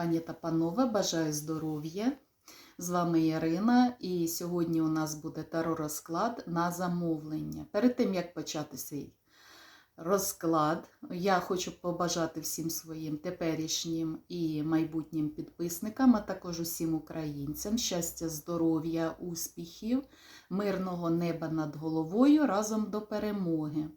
Пані та панове, бажаю здоров'я. З вами Ірина, і сьогодні у нас буде таро-розклад на замовлення. Перед тим, як почати свій розклад, я хочу побажати всім своїм теперішнім і майбутнім підписникам, а також усім українцям щастя, здоров'я, успіхів, мирного неба над головою разом до перемоги.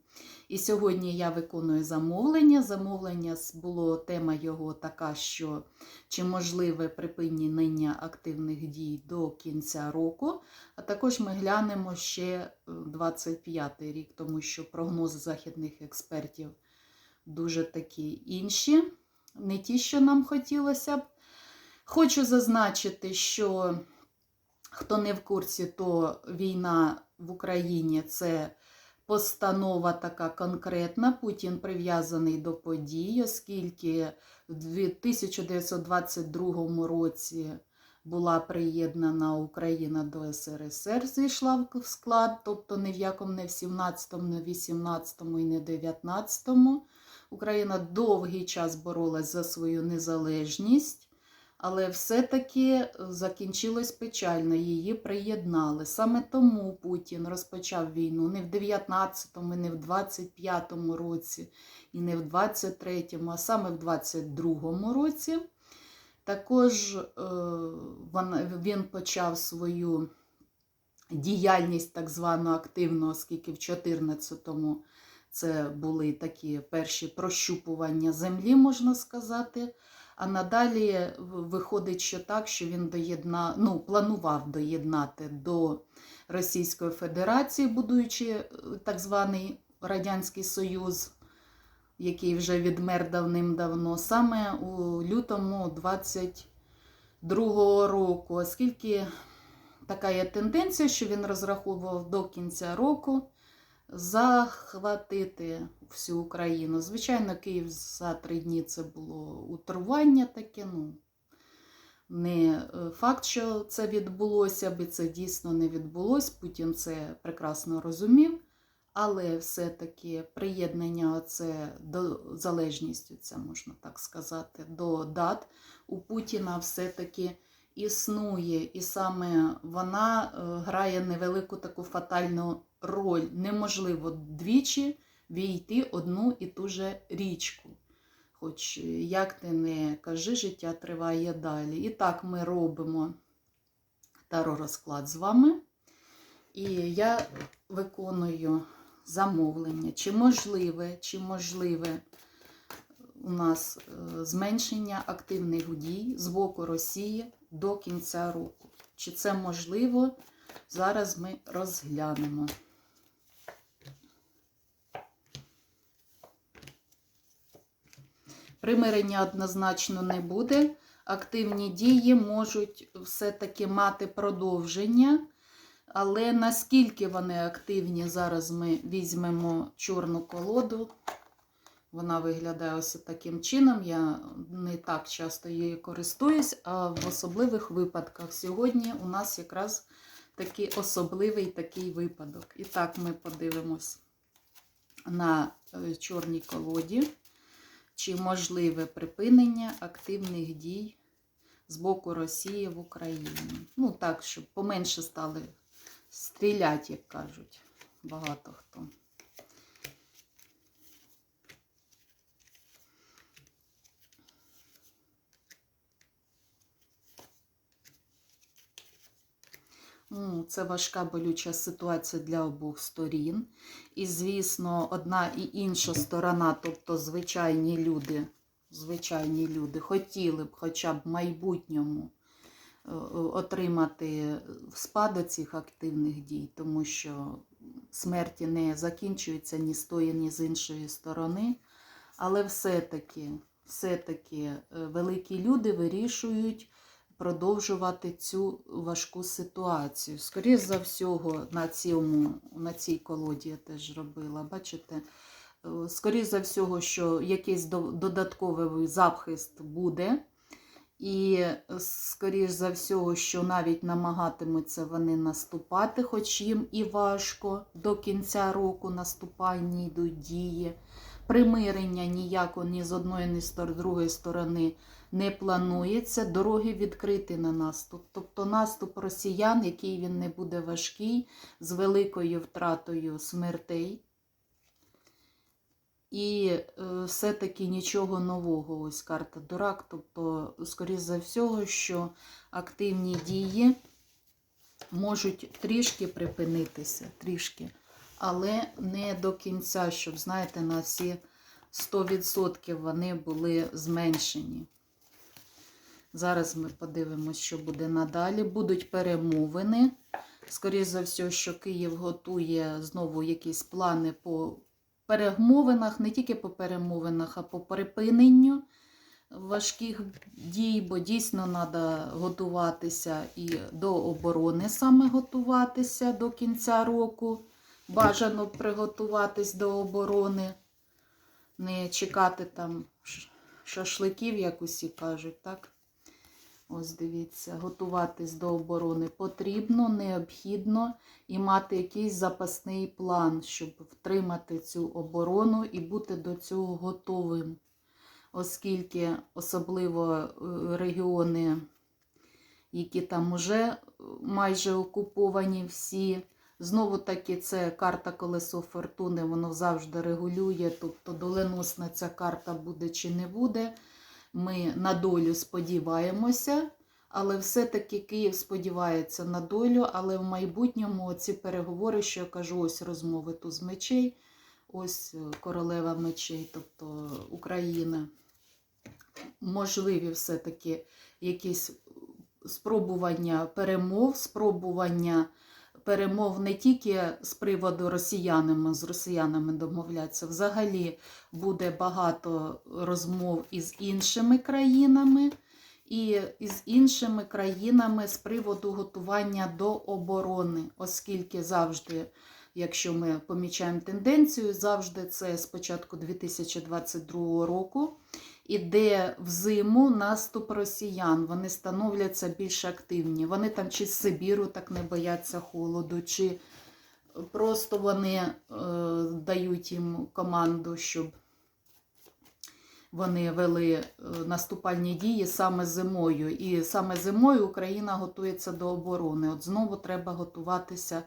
І сьогодні я виконую замовлення. Замовлення було тема його така, що чи можливе припинення активних дій до кінця року. А також ми глянемо ще 25 рік, тому що прогнози західних експертів дуже такі інші, не ті, що нам хотілося б. Хочу зазначити, що хто не в курсі, то війна в Україні це постанова така конкретна. Путін прив'язаний до подій, оскільки в 1922 році була приєднана Україна до СРСР, зійшла в склад, тобто ні в якому не в 17-му, не в 18-му і не в 19-му. Україна довгий час боролась за свою незалежність. Але все-таки закінчилось печально, її приєднали. Саме тому Путін розпочав війну не в 19-му, не в 25-му році, і не в 23-му, а саме в 22-му році. Також е, він почав свою діяльність так звану активну, оскільки в 14-му це були такі перші прощупування землі, можна сказати. А надалі виходить, що так, що він доєдна... ну, планував доєднати до Російської Федерації, будуючи е, так званий Радянський Союз, який вже відмер давним-давно, саме у лютому 22 року, оскільки така є тенденція, що він розраховував до кінця року захватити всю Україну. Звичайно, Київ за три дні це було утрування таке. ну, Не е, факт, що це відбулося, аби це дійсно не відбулося. Путін це прекрасно розумів. Але все-таки приєднання оце до залежністю, це можна так сказати, до дат у Путіна все-таки існує. І саме вона е, грає невелику таку фатальну роль. Неможливо двічі війти одну і ту же річку. Хоч е, як ти не кажи, життя триває далі. І так ми робимо таро-розклад з вами. І я виконую замовлення, чи можливе, чи можливе у нас е, зменшення активних дій з боку Росії до кінця року. Чи це можливо? Зараз ми розглянемо. Примирення однозначно не буде. Активні дії можуть все-таки мати продовження. Але наскільки вони активні, зараз ми візьмемо чорну колоду. Вона виглядає ось таким чином. Я не так часто її користуюсь, а в особливих випадках. Сьогодні у нас якраз такий особливий такий випадок. І так ми подивимось на е, чорній колоді, чи можливе припинення активних дій з боку Росії в Україні. Ну так, щоб поменше стали стрілять, як кажуть, багато хто. Це важка болюча ситуація для обох сторін. І, звісно, одна і інша сторона, тобто звичайні люди, звичайні люди хотіли б хоча б в майбутньому е, отримати спад цих активних дій, тому що смерті не закінчуються ні з тої, ні з іншої сторони. Але все-таки, все-таки е, великі люди вирішують продовжувати цю важку ситуацію. Скоріше за всього, на, цьому, на цій колоді я теж робила, бачите, е, скоріше за всього, що якийсь додатковий захист буде. І е, скоріш за всього, що навіть намагатимуться вони наступати, хоч їм і важко до кінця року наступальні йдуть дії. Примирення ніякого ні з одної, ні з другої сторони не планується, дороги відкриті на наступ. Тобто наступ росіян, який він не буде важкий, з великою втратою смертей. І е, все-таки нічого нового. Ось карта Дурак. Тобто, скоріш за всього, що активні дії можуть трішки припинитися, трішки, але не до кінця, щоб, знаєте, на всі 100% вони були зменшені. Зараз ми подивимося, що буде надалі. Будуть перемовини. Скоріше за все, що Київ готує знову якісь плани по перемовинах, не тільки по перемовинах, а по припиненню важких дій, бо дійсно треба готуватися і до оборони саме готуватися до кінця року. Бажано приготуватись до оборони, не чекати там шашликів, як усі кажуть, так? Ось дивіться, готуватись до оборони потрібно, необхідно і мати якийсь запасний план, щоб втримати цю оборону і бути до цього готовим. Оскільки особливо е, регіони, які там уже майже окуповані всі, знову таки це карта колесо фортуни, воно завжди регулює, тобто доленосна ця карта буде чи не буде. Ми на долю сподіваємося, але все-таки Київ сподівається на долю, але в майбутньому ці переговори, що я кажу, ось розмови туз мечей, ось е, королева мечей, тобто Україна. Можливі все-таки якісь спробування перемов, спробування перемов не тільки з приводу росіянами, з росіянами домовлятися, взагалі буде багато розмов із іншими країнами і з іншими країнами з приводу готування до оборони, оскільки завжди, якщо ми помічаємо тенденцію, завжди це з початку 2022 року. Іде взиму наступ росіян, вони становляться більш активні. Вони там чи з Сибіру так не бояться холоду, чи просто вони е, дають їм команду, щоб вони вели е, наступальні дії саме зимою. І саме зимою Україна готується до оборони. От знову треба готуватися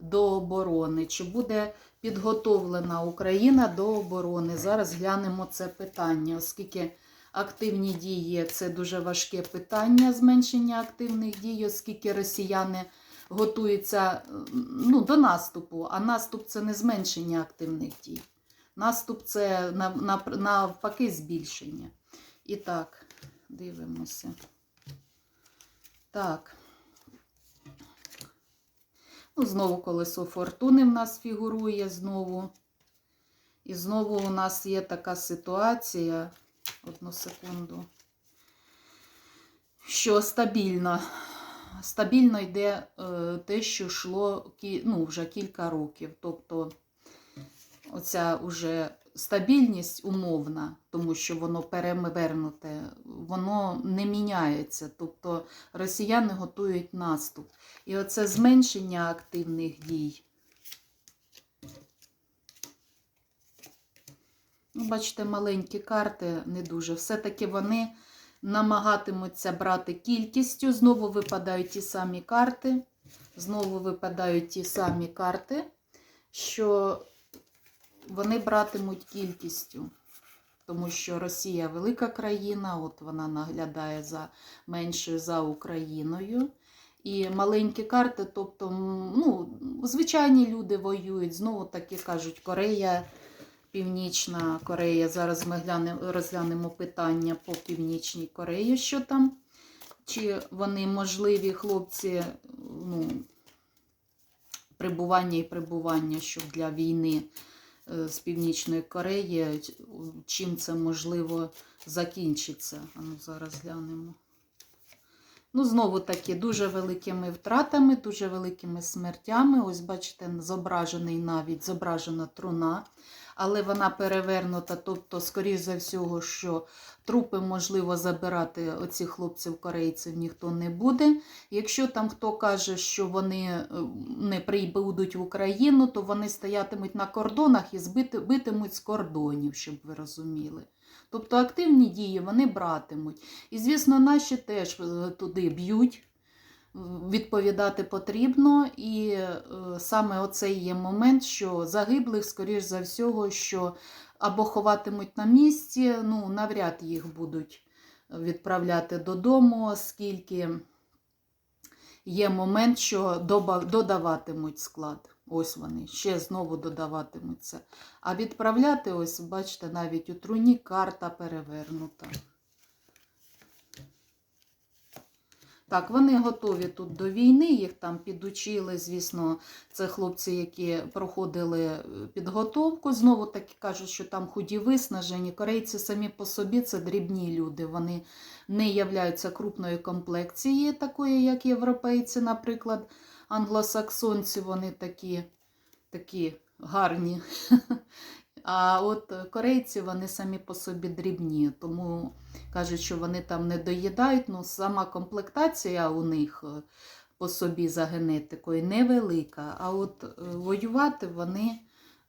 до оборони. Чи буде підготовлена Україна до оборони? Зараз глянемо це питання, оскільки активні дії це дуже важке питання, зменшення активних дій, оскільки росіяни готуються ну, до наступу, а наступ це не зменшення активних дій. Наступ це нав- нав- навпаки збільшення. І так, дивимося. Так. Ну, знову колесо фортуни в нас фігурує знову. І знову у нас є така ситуація. Одну секунду. Що стабільно. Стабільно йде е, те, що йшло ну, вже кілька років. Тобто оця уже стабільність умовна, тому що воно перевернуте, воно не міняється. Тобто росіяни готують наступ. І оце зменшення активних дій. Ну, Бачите, маленькі карти не дуже. Все-таки вони намагатимуться брати кількістю. Знову випадають ті самі карти. Знову випадають ті самі карти, що вони братимуть кількістю. Тому що Росія велика країна, от вона наглядає за меншою за Україною. І маленькі карти, тобто, ну, звичайні люди воюють. Знову таки кажуть, Корея, Північна Корея. Зараз ми глянемо, розглянемо питання по Північній Кореї, що там. Чи вони можливі хлопці, ну, прибування і прибування, щоб для війни з Північної Кореї, чим це можливо закінчиться. А ну, зараз глянемо. Ну, знову таки, дуже великими втратами, дуже великими смертями. Ось, бачите, зображений навіть зображена труна, але вона перевернута, тобто, скоріш за всього, що трупи можливо забирати оцих хлопців-корейців ніхто не буде. Якщо там хто каже, що вони е, не прибудуть в Україну, то вони стоятимуть на кордонах і битимуть з кордонів, щоб ви розуміли. Тобто активні дії вони братимуть. І, звісно, наші теж е, туди б'ють. Відповідати потрібно, і е, саме оцей є момент, що загиблих, скоріш за всього, що або ховатимуть на місці, ну, навряд їх будуть відправляти додому, оскільки є момент, що додаватимуть склад. Ось вони, ще знову додаватимуться. А відправляти, ось, бачите, навіть у труні карта перевернута. Так, вони готові тут до війни, їх там підучили, звісно, це хлопці, які проходили е, підготовку. Знову таки кажуть, що там худі виснажені. Корейці самі по собі це дрібні люди. Вони не являються крупної комплекції, такої, як європейці, наприклад. Англосаксонці вони такі, такі гарні. А от корейці вони самі по собі дрібні, тому кажуть, що вони там не доїдають. Ну, сама комплектація у них е, по собі за генетикою невелика. А от е, воювати вони,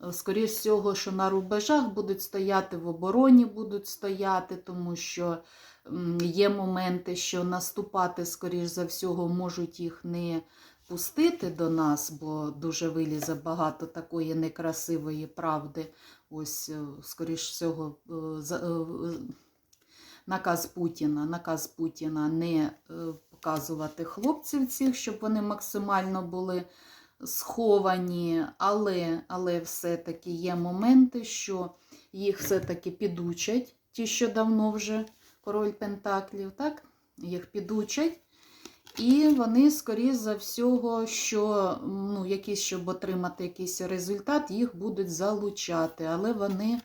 е, скоріш всього, що на рубежах будуть стояти, в обороні будуть стояти, тому що є моменти, що наступати, скоріш за всього, можуть їх не пустити до нас, бо дуже вилізе багато такої некрасивої правди. Ось, е, скоріш всього, е, е, наказ Путіна, наказ Путіна не показувати хлопців цих, щоб вони максимально були сховані, але, але все-таки є моменти, що їх все-таки підучать, ті, що давно вже король Пентаклів, так? Їх підучать. І вони, скоріш за всього, що ну, якісь, щоб отримати якийсь результат, їх будуть залучати. Але вони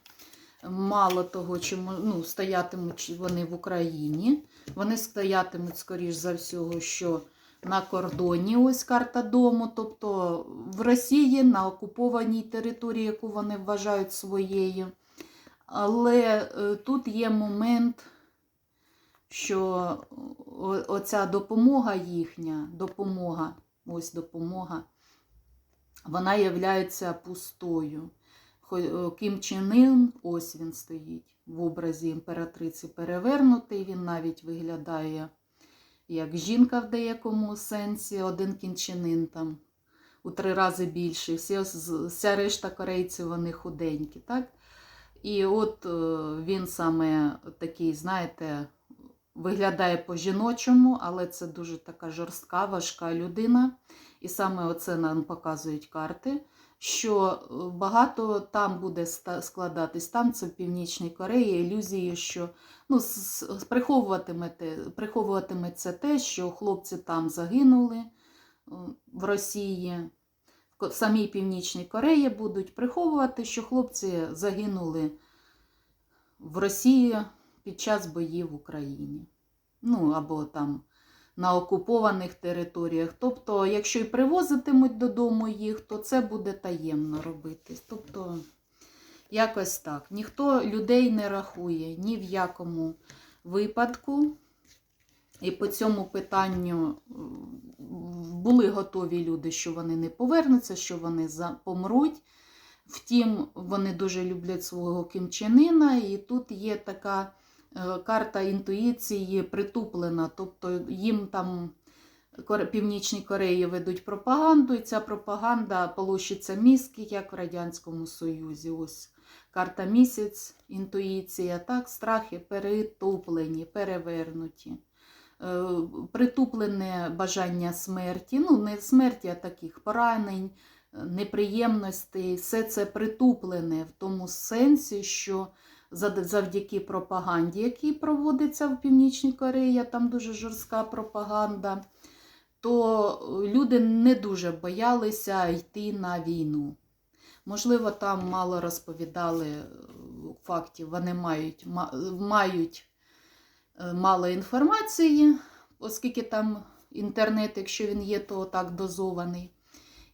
мало того, чому ну, стоятимуть вони в Україні. Вони стоятимуть, скоріш за всього, що на кордоні, ось карта дому, тобто в Росії на окупованій території, яку вони вважають своєю. Але е, тут є момент, що оця допомога їхня, допомога, ось допомога, вона є пустою. Кім Ін, ось він стоїть в образі імператриці перевернутий, він навіть виглядає як жінка в деякому сенсі, один Ін там у три рази більший. Всі, вся решта корейців вони худенькі, так? І от е, він саме такий, знаєте, виглядає по-жіночому, але це дуже така жорстка, важка людина. І саме оце нам показують карти, що е, багато там буде складатись, там це в Північній Кореї, ілюзії, що ну, приховуватиметься те, що хлопці там загинули е, в Росії. В самій Північній Кореї будуть приховувати, що хлопці загинули в Росії під час боїв в Україні. Ну, або там на окупованих територіях. Тобто, якщо і привозитимуть додому їх, то це буде таємно робитись. Тобто, якось так. Ніхто людей не рахує ні в якому випадку. І по цьому питанню були готові люди, що вони не повернуться, що вони помруть. Втім, вони дуже люблять свого кімчанина, і тут є така карта інтуїції притуплена. Тобто їм там Північній Кореї ведуть пропаганду, і ця пропаганда полощиться мізки, як в Радянському Союзі. Ось карта місяць, інтуїція, так, страхи перетуплені, перевернуті. Е, Притуплене бажання смерті, ну не смерті, а таких поранень, е, неприємностей, все це притуплене в тому сенсі, що завдяки пропаганді, який проводиться в Північній Кореї, там дуже жорстка пропаганда, то люди не дуже боялися йти на війну. Можливо, там мало розповідали е, фактів, вони мають, мають е, мало інформації, оскільки там інтернет, якщо він є, то так дозований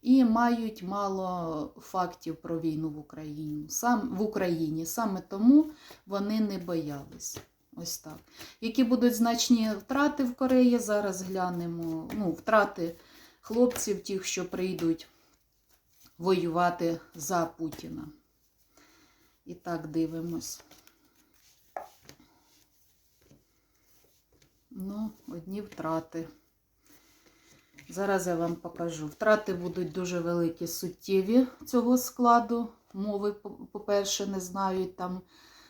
і мають мало фактів про війну в Україні. Сам, в Україні. Саме тому вони не боялись. Ось так. Які будуть значні втрати в Кореї? Зараз глянемо Ну, втрати хлопців, тих, що прийдуть воювати за Путіна. І так дивимось. Ну, одні втрати. Зараз я вам покажу. Втрати будуть дуже великі, суттєві цього складу. Мови, по- по-перше, не знають там.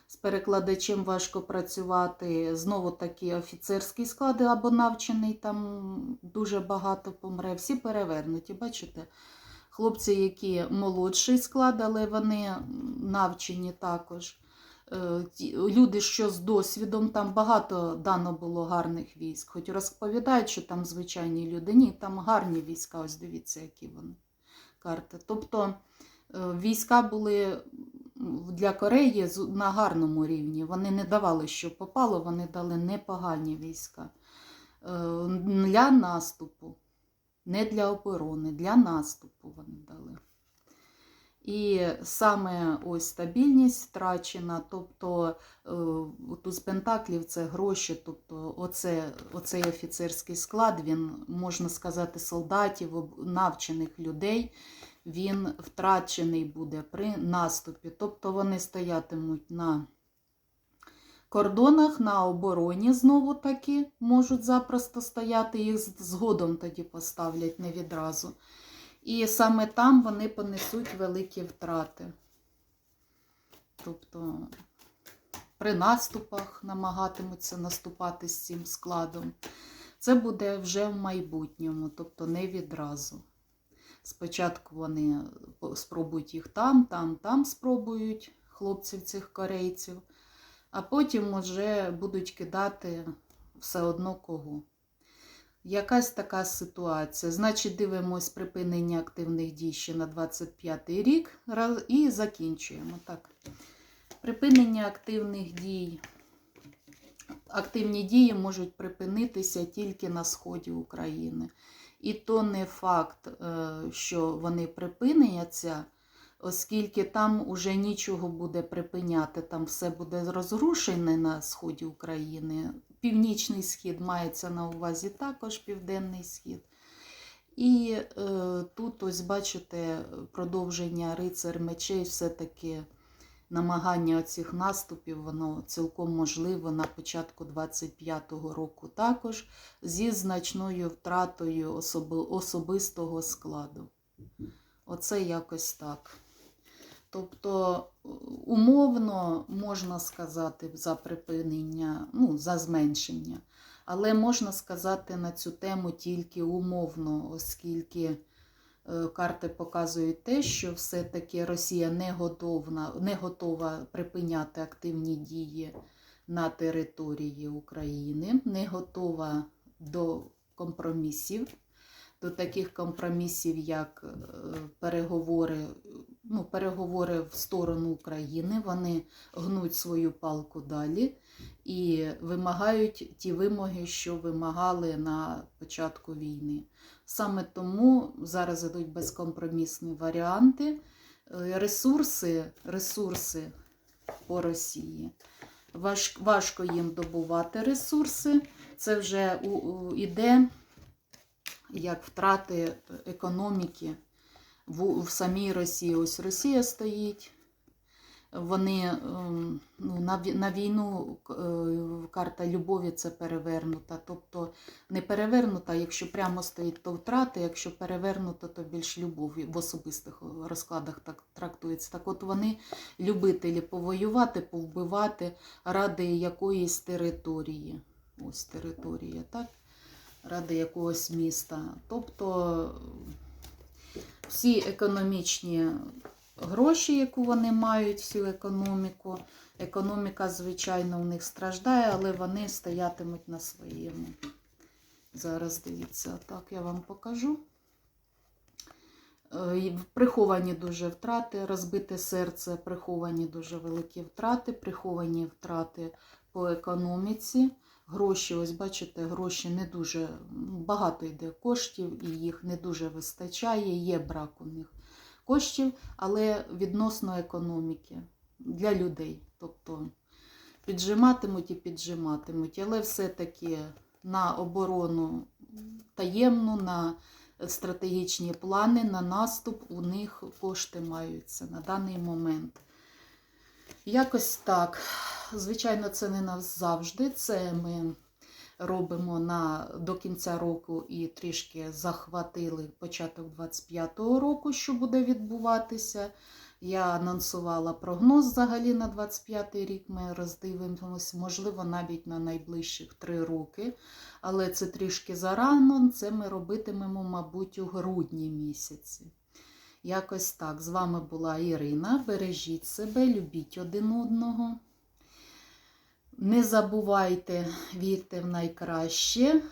З перекладачем важко працювати. Знову таки офіцерський склад або навчений, там дуже багато помре. Всі перевернуті, бачите? Хлопці, які молодший склад, але вони навчені також. Е, Люди, що з досвідом, там багато дано було гарних військ. Хоч розповідають, що там звичайні люди. Ні, там гарні війська, ось дивіться, які вони карти. Тобто е, війська були для Кореї на гарному рівні. Вони не давали, що попало, вони дали непогані війська. Е, Для наступу, не для оборони, для наступу вони дали. І саме ось стабільність втрачена, тобто е, туз пентаклів це гроші, тобто оце, оцей офіцерський склад, він, можна сказати, солдатів, навчених людей, він втрачений буде при наступі. Тобто вони стоятимуть на кордонах, на обороні знову таки можуть запросто стояти, їх згодом тоді поставлять, не відразу. І саме там вони понесуть великі втрати. Тобто при наступах намагатимуться наступати з цим складом. Це буде вже в майбутньому, тобто не відразу. Спочатку вони спробують їх там, там, там спробують хлопців цих корейців, а потім вже будуть кидати все одно кого. Якась така ситуація. Значить, дивимось припинення активних дій ще на 25 рік і закінчуємо. Так. Припинення активних дій. Активні дії можуть припинитися тільки на сході України. І то не факт, е, що вони припиняться, оскільки там уже нічого буде припиняти, там все буде розрушене на сході України. Північний схід мається на увазі також південний схід. І е, тут, ось бачите, продовження рицар мечей все-таки намагання оцих наступів, воно цілком можливо на початку 25-го року також зі значною втратою особи, особистого складу. Оце якось так. Тобто, е, умовно можна сказати за припинення, ну, за зменшення. Але можна сказати на цю тему тільки умовно, оскільки е, карти показують те, що все-таки Росія не готова, не готова припиняти активні дії на території України, не готова до компромісів, до таких компромісів, як е, переговори, ну, переговори в сторону України. Вони гнуть свою палку далі і вимагають ті вимоги, що вимагали на початку війни. Саме тому зараз ідуть безкомпромісні варіанти. Е, Ресурси, ресурси по Росії. Важко їм добувати ресурси. Це вже іде як втрати економіки в, в самій Росії. Ось Росія стоїть. Вони ем, ну, на, на війну е, карта любові це перевернута. Тобто не перевернута, якщо прямо стоїть, то втрати, якщо перевернуто, то більш любові в особистих розкладах так трактується. Так от вони любителі повоювати, повбивати ради якоїсь території. Ось територія, так? Ради якогось міста. Тобто всі економічні гроші, яку вони мають, всю економіку. Економіка, звичайно, у них страждає, але вони стоятимуть на своєму. Зараз дивіться, так я вам покажу. Е, Приховані дуже втрати, розбите серце, приховані дуже великі втрати, приховані втрати по економіці. Гроші, ось бачите, гроші не дуже багато йде коштів, і їх не дуже вистачає, є брак у них коштів, але відносно економіки для людей. Тобто піджиматимуть і піджиматимуть, але все-таки на оборону таємну, на стратегічні плани, на наступ у них кошти маються на даний момент. Якось так. Звичайно, це не назавжди. Це ми робимо на, до кінця року і трішки захватили початок 25-го року, що буде відбуватися. Я анонсувала прогноз взагалі на 25-й рік. Ми роздивимось, можливо, навіть на найближчих три роки. Але це трішки зарано. Це ми робитимемо, мабуть, у грудні місяці. Якось так. З вами була Ірина. Бережіть себе, любіть один одного. Не забувайте, вірте в найкраще.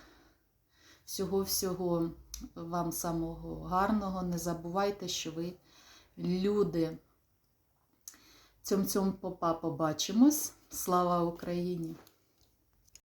Всього-всього вам самого гарного. Не забувайте, що ви люди. Цьом-цьом попа побачимось. Слава Україні!